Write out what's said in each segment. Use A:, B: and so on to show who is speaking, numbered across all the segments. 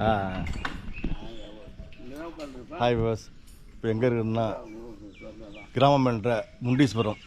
A: ஆ. Hi bus இப்போ எங்கே இருக்குதுன்னா கிராமம் என்ற முண்டீஸ்வரம்.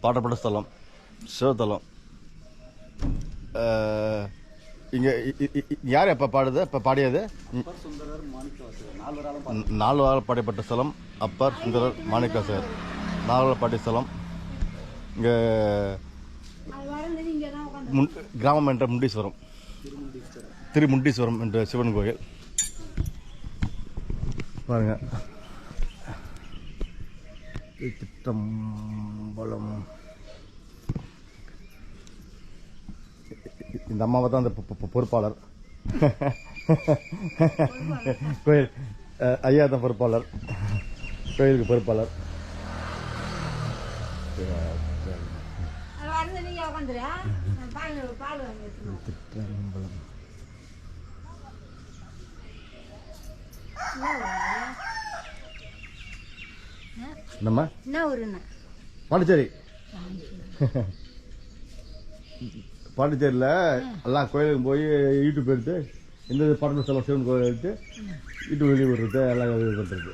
A: பாடப்பட்ட ஸ்தலம் சிவத்தலம். இங்கே யார் எப்போ பாடுது? இப்போ பாடியது? ந- நாலு வாரம் பாடிப்பட்ட ஸ்தலம் அப்பர் சுந்தரர் மாணிக்காசர் நாலு வாரம் பாடிய ஸ்தலம் இங்கே முன் கிராமம் என்ற முண்டீஸ்வரம். திருமுண்டீஸ்வரம் என்ற சிவன் கோயில். பாருங்க. திட்டம்பலம் இந்த அம்மாவை தான் அந்த பொறுப்பாளர். கோயில் ஐயா தான் பொறுப்பாளர். கோயிலுக்கு பொறுப்பாளர்.
B: வரது நீங்க உட்காந்துரு பால் பால் வாங்கி வச்சுக்கணும்.
A: திட்டம்பலம் நம்ம
B: என்ன ஊருண்ணா
A: பாண்டிச்சேரி. பாண்டிச்சேரியில் எல்லாம் கோயிலுக்கு போய் யூடியூப் எடுத்து இந்த படத்தில் சில சிவன் கோயில் எடுத்து யூடியூப் வெளியே விடுறது எல்லாம் இது பண்ணுறது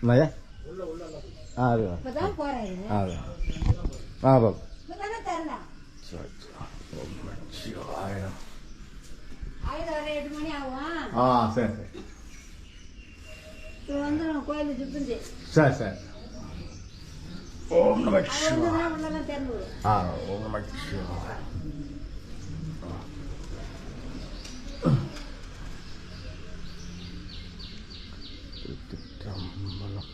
A: என்னய்யா? ஆ அது. ஆ பாபு
B: வர எட்டு மணி ஆகும்
A: ஆ சரி சரி. சரி சரி. ஓம் நம ஆ ஓம் நம சிவாய திருச்சிற்றம்பலம்.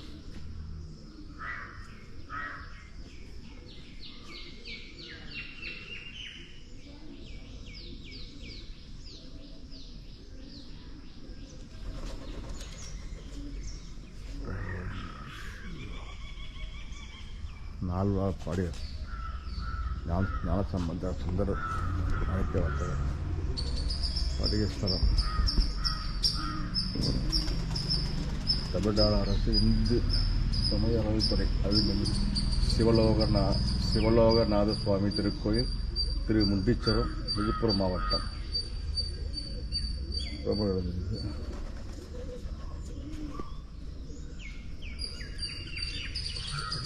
A: நால்வார் பாடிய ஞான ஞானசம்பந்த சுந்தரர் அழைக்க வந்தது படிகஸ்தலம் தமிழ்நாடு அரசு இந்து சமய அறவுத்துறை அருள்மிகு சிவலோகநா சிவலோகநாத சுவாமி திருக்கோயில் திரு முண்டீச்சரம் விழுப்புரம் மாவட்டம் ரொம்ப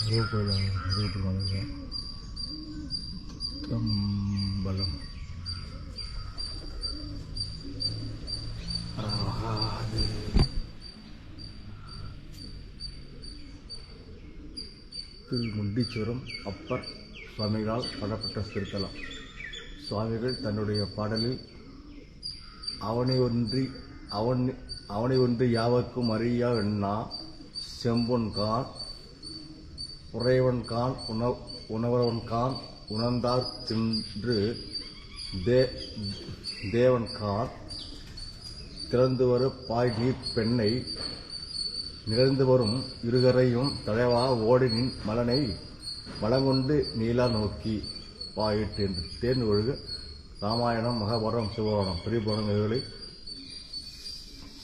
A: கோயில் விழுப்புரம் கம்பளம் அப்பர் சுவாமிகளால் பாடப்பட்ட திருத்தலம். சுவாமிகள் தன்னுடைய பாடலில் அவனை ஒன்றி அவன் அவனை ஒன்று யாவர்க்கும் அறியா எண்ணா செம்பொன் உறைவன்கான் உறைவன் கான் உண உணவரவன் கான் உணர்ந்தார் தின்று தே தேவன் கான் திறந்து வரு பாய் நீர் பெண்ணை நிகழ்ந்து வரும் இருகரையும் தலைவா ஓடினின் மலனை வளங்கொண்டு நீலா நோக்கி பாயிட்டு என்று தேர்ந்து ஒழுக ராமாயணம் மகாபாரதம் சிவபுராணம் பெரிய புராணங்களை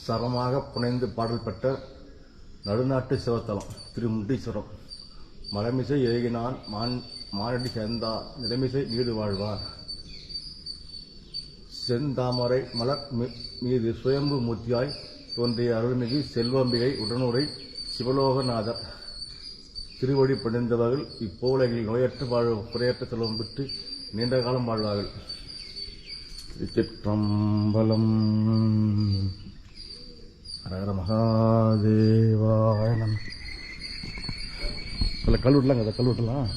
A: சரமாக புனைந்து பாடல் பெற்ற நடுநாட்டு சிவத்தலம் திருமுண்டீஸ்வரம். மலமிசை ஏகினான் மான் மானடி சேர்ந்தா நிலைமிசை நீடு வாழ்வார். செந்தாமரை மலர் மீ- மீது சுயம்பு மூர்த்தியாய் தோன்றிய அருள்மிகு செல்வம்பிகை உடனுரை சிவலோகநாதர். திருவடி பணிந்தவர்கள் இப்போலகில் நோயற்ற வாழ் குறையற்ற செல்வம் பெற்று நீண்ட காலம் வாழ்வார்கள். திருச்சிற்றம்பலம். ஹரஹர மகாதேவாயனம் பக்கத்தில் சில கல்லூரிலாம் இருக்குதா கல்லூரிலாம்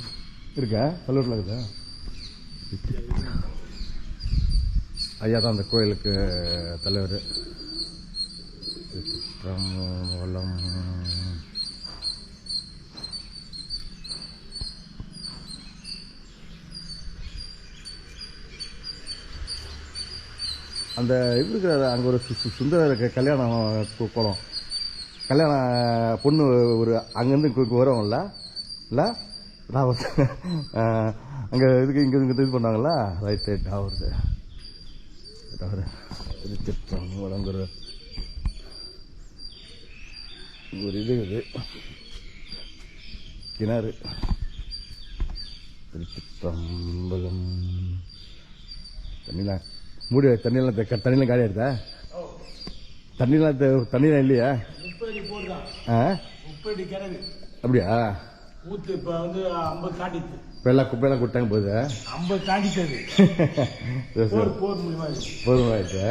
A: இருக்கா? கல்லூரில் இருக்குதா ஐயா தான் அந்த கோயிலுக்கு தலைவர். வளம் அந்த இது இருக்கிற அங்கே ஒரு சு- சு- சுந்தர கல்யாணம் குளம் கல்யாண பொண்ணு ஒரு அங்கேருந்து இங்கே வருவாங்கல்ல இல்லை? நான் அங்கே இதுக்கு இங்கே இங்கே இது பண்ணாங்கல்ல? ரைட் ரைட் ஆகுது தவிர திருச்சிற்றம்பலம் ஒரு ஒரு இது இது. கிணறு. திருச்சிற்றம்பலம் தண்ணிலாம் மூடி தண்ணியெல்லாம் த- தண்ணியெல்லாம் காலியாக எடுத்தா தண்ணிலாம் த- தண்ணிலாம் இல்லையா? ஆ? அப்படியா?
C: ஊத்து இப்ப வந்து ஐம்பது தாண்டிச்சு
A: இப்போ எல்லாம் குப்பையெல்லாம் கொடுத்தாங்க போகுது.
C: ஐம்பது தாண்டிச்சது. போர் போர் மூலியமா இருக்கு.
A: போதும் ஆயிடுச்சு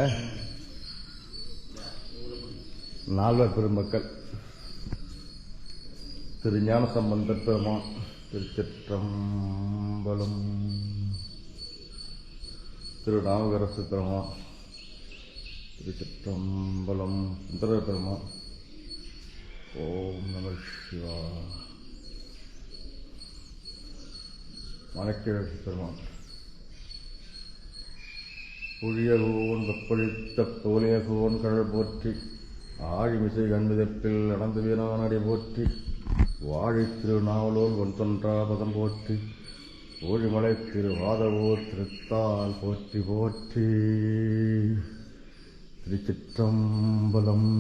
A: நால்வர் பெருமக்கள் திரு ஞான சம்பந்த பெருமான் திருச்சிற்றம்பலம் திரு நாவுகரசு பெருமான் திருச்சிற்றம்பலம் சுந்தர பெருமான். ஓம் நம சிவா மலைக்கிழக்கு பெருமான் புழியகோன் வெப்பழித்த போலியகோன் கழல் போற்றி ஆழிமிசை கண்மிதப்பில் நடந்து வீணானடி போற்றி வாழி திருநாவலோல் ஒன் தொன்றா பதம் போற்றி ஓழிமலை திருவாதவோர் திருத்தால் போற்றி போற்றி. திருச்சிற்றம்பலம்.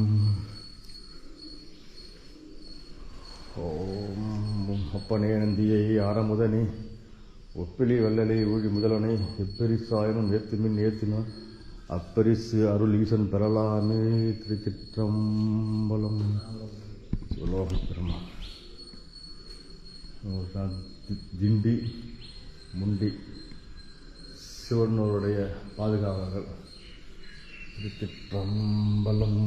A: ஓம் அப்பனே நந்தியை ஆரமுதனே. ஒப்பிலி வல்லலை ஊழி முதலனை எப்பெரிசாயனும் ஏத்துமின் ஏத்தினான் அப்பரிசு அருள் ஈசன் பெறலாமே திருச்சிற்றம்பலம் சிவலோக திண்டி முண்டி சிவனோருடைய பாதுகாவலர்கள். திருச்சிற்றம்பலம்.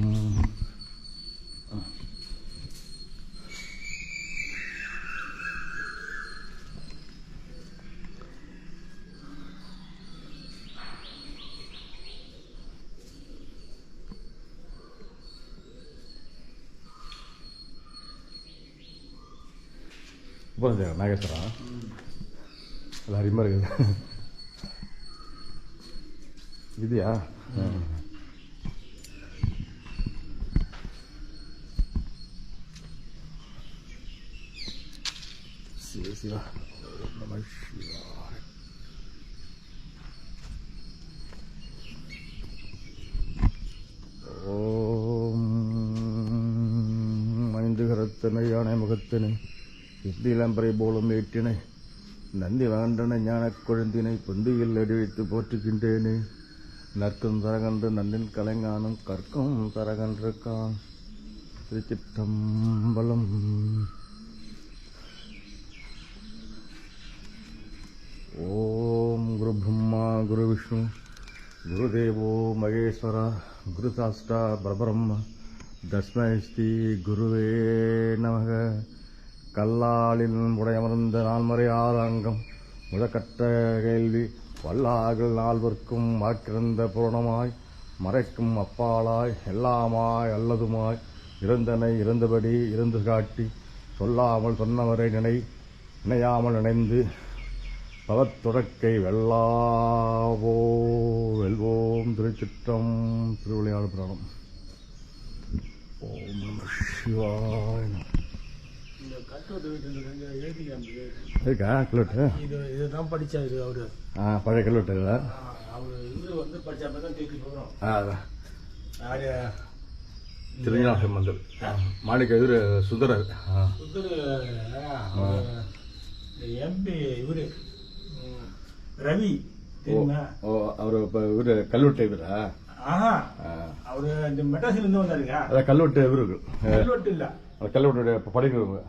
A: போதும் நாகேஸ்வரம் அது அருமையாக இருக்குது. இதுயா? சிவ சிவா. நம சிவாய ஓம் ஐந்து கரத்தனை யானை முகத்தனை சித்திலம்பரை போலும் ஏற்றினை. நந்தி வேண்டன ஞானக் குழந்தினை பொந்தியில் எடுவித்து போற்றுகின்றேனே. நற்கும் தரகன்று நன்னின் கலைஞானும் கற்கும் தரகன்று கான் திருச்சிற்றம்பலம். ஓம் குரு பிரம்மா குரு விஷ்ணு குருதேவோ மகேஸ்வரா குரு சாஸ்டா பரபிரம்ம. தஸ்மஸ்தி குருவே நமக. கல்லாலில் உடையமர்ந்த நான்மறை ஆறு அங்கம். முழக்கற்ற கேள்வி வல்லார்கள் நால்வர்க்கும் மறக்கிறந்த புரணமாய் மறைக்கும் அப்பாலாய் எல்லாமாய் அல்லதுமாய் இறந்தனை இறந்தபடி இருந்து காட்டி சொல்லாமல் சொன்னவரை நினை நினையாமல் நினைந்து பவத்துடக்கை வெல்லாவோ வெல்வோம் திருச்சிற்றம் திருவிளையாடு புராணம். ஓம் நம சிவாய நம.
C: இந்த கட்டோட்டு வீட்டுல இருந்து எழுதி காமிச்சது.
A: இருக்கா? கிலோட்டு?
C: இது இதுதான் படிச்சாரு அவரு.
A: ஆ பழைய
C: ஆ, அவரு இவரு வந்து படிச்சப்ப தான் தேடி போகிறோம்
A: ஆ அதான்
C: யாரு?
A: திருஞான மந்தல் மாணிக்க எதிர் சுந்தரர்.
C: புத்தரு எம்பி இவரு. ரவி.
A: ஓ அவர் இப்போ இவர் கல்வெட்டு இவரா.
C: அவரு இந்த மெட்ராஸ்ல இருந்து வந்தாருங்க
A: அதான் கல்வெட்டு இவருக்கு
C: கல்வெட்டு இல்ல.
A: கல்வெட்டுடைய படிக்கிறவங்க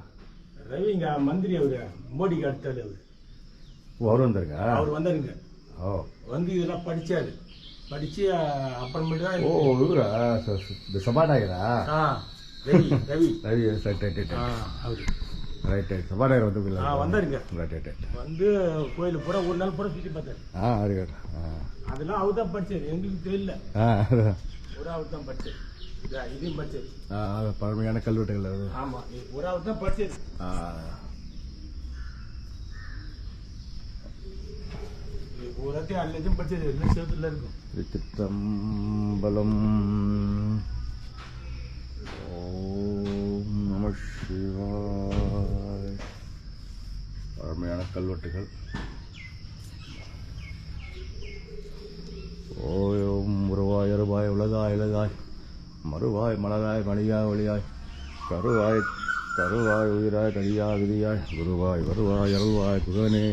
C: ரவி இங்க மந்திரி அவரு மோடிக்கு அடுத்தாரு அவரு
A: அவர் வந்தாருங்க
C: அவர் வந்தாருங்க.
A: ஓ.
C: வந்து இதெல்லாம் படிச்சாரு. படிச்சு அப்புறமேட்டு தான்
A: ஓ இவரா? இந்த சபாநாயகரா?
C: ஆ, Ravi
A: Ravi. Ravi right right
C: right அவரு.
A: Right right. சபாநாயகர் வந்து
C: ஆ, வந்தாருங்க.
A: Right right right.
C: வந்து கோயில் பூரா ஒரு நாள் பூரா சுத்தி பார்த்தாரு.
A: ஆ ஆ.
C: அதெல்லாம் அவர் தான் படிச்சாரு. எங்களுக்கு தெரியல.
A: ஆ.
C: ஒரு அவர் தான் படிச்சாரு. இதையும்
A: அது பழமையான கல்வெட்டுகள் அது.
C: ஆமா ஒரு அவர் தான் இருக்கும்?
A: திருச்சிற்றம்பலம். ஓம் நம சிவாய். பழமையான கல்வெட்டுகள். அருவாய் உலகாய் இலகாய் மறுவாய் மலராய் மணியாய் ஒளியாய் கருவாய் கருவாய் உயிராய் கடியா விதியாய் குருவாய் வருவாய் அருள்வாய் குகனே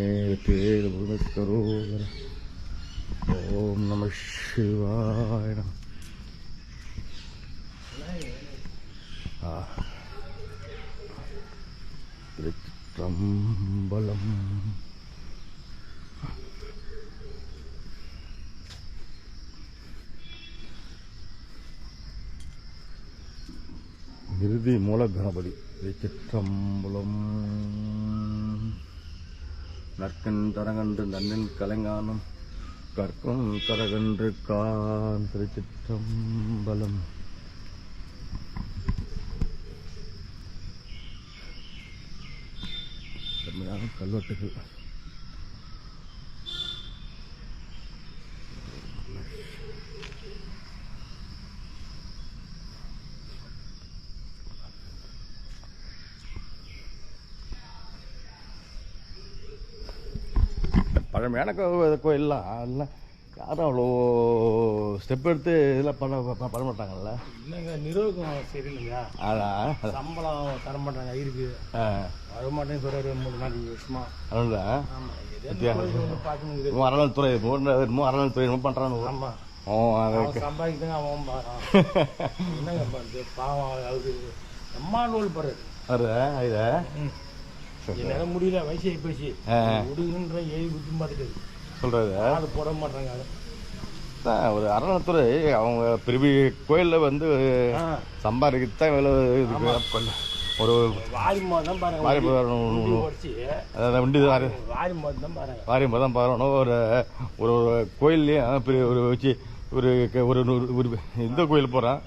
A: தேர் முருகரோகர ஓம் நம சிவாய நம ஆ. திருச்சிற்றம்பலம் இறுதி மூல கணபதி திருச்சிற்றம்பலம் நற்கண் தரகன்று நன்னின் கலைஞானம். கற்கும் கரகன்று கான் திருச்சிற்றம்பலம். கல்வெட்டுகள். பழமையான கோயில்லாம் எல்லாம் யாரும் அவ்வளோ ஸ்டெப் எடுத்து இதெல்லாம் பண்ண பண்ண மாட்டாங்கல்ல.
C: என்னங்க நிர்வாகம் சரியில்லைங்க
A: அதான்.
C: சம்பளம் தர மாட்டாங்க இருக்கு. வர மாட்டேன்னு சொல்றாரு மூணு நாலு வருஷமா. பார்க்கணுங்க
A: அறநாள் துறை இன்னும் அறநாள் துறை என்ன பண்ணுறான்னு ஓ
C: அவன் சம்பாதிக்கிறாங்க அவன் என்னங்க பண்றது? பாவம் அவரு அம்மா நூல் பாரு
A: அது
C: என்னால முடியல வயசு ஆகி போச்சு. விடுங்கன்ற ஏழு குத்தி பார்த்துட்டு
A: சொல்கிறது
C: அது போட மாட்டாங்க அது
A: ஒரு அறநாள்துறை அவங்க பெரிய கோயிலில் வந்து இவ்வளோ இதுக்கு கொள்ள- ஒரு
C: வாரி தான் பாருங்க.
A: வாரி அதாவது வண்டி வாரி.
C: தான் பாருங்க.
A: தான் ஒரு ஒரு ஒரு கோயில்லையும் பெரிய ஒரு வச்சு ஒரு ஒரு ஒரு இந்த கோயில் போகிறேன்